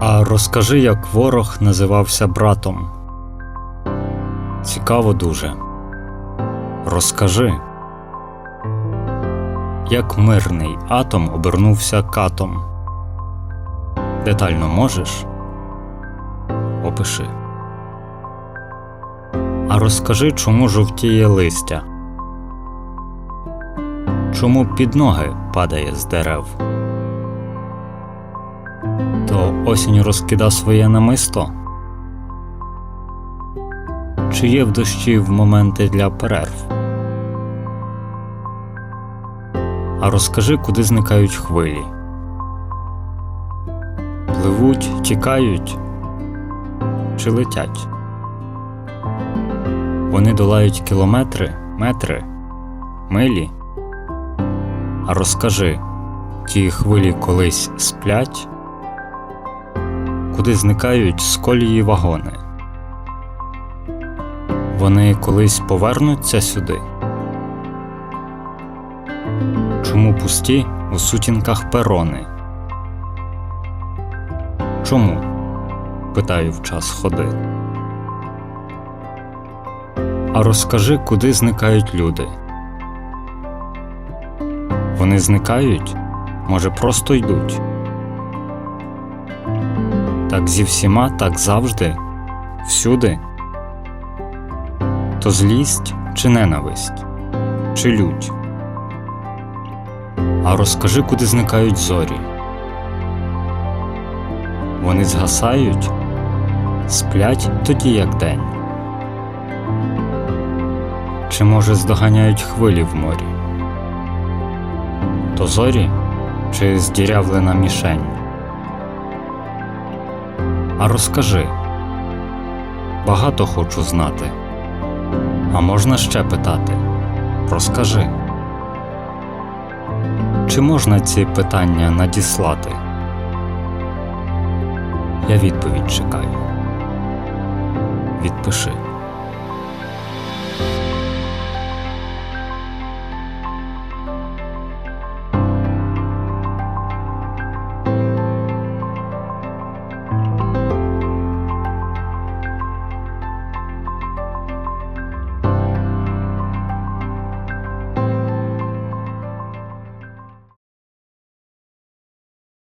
А розкажи, як ворог називався братом. Цікаво дуже. Розкажи, як мирний атом обернувся катом. Детально можеш? Опиши. А розкажи, чому жовтіє листя? Чому під ноги падає з дерев? То осінь розкида своє намисто? Чи є в дощі в моменти для перерв? А розкажи, куди зникають хвилі? Пливуть, тікають чи летять? Вони долають кілометри, метри, милі. А розкажи, ті хвилі колись сплять? Куди зникають з колії вагони? Вони колись повернуться сюди? Чому пусті у сутінках перони? Чому? питаю в час ходи. А розкажи, куди зникають люди? Вони зникають, може, просто йдуть. Так зі всіма, так завжди, всюди. То злість чи ненависть, чи лють. А розкажи, куди зникають зорі. Вони згасають, сплять тоді, як день. Чи, може, здоганяють хвилі в морі? То зорі чи здірявлена мішень? А розкажи, багато хочу знати. А можна ще питати? Розкажи. Чи можна ці питання надіслати? Я відповідь чекаю. Відпиши.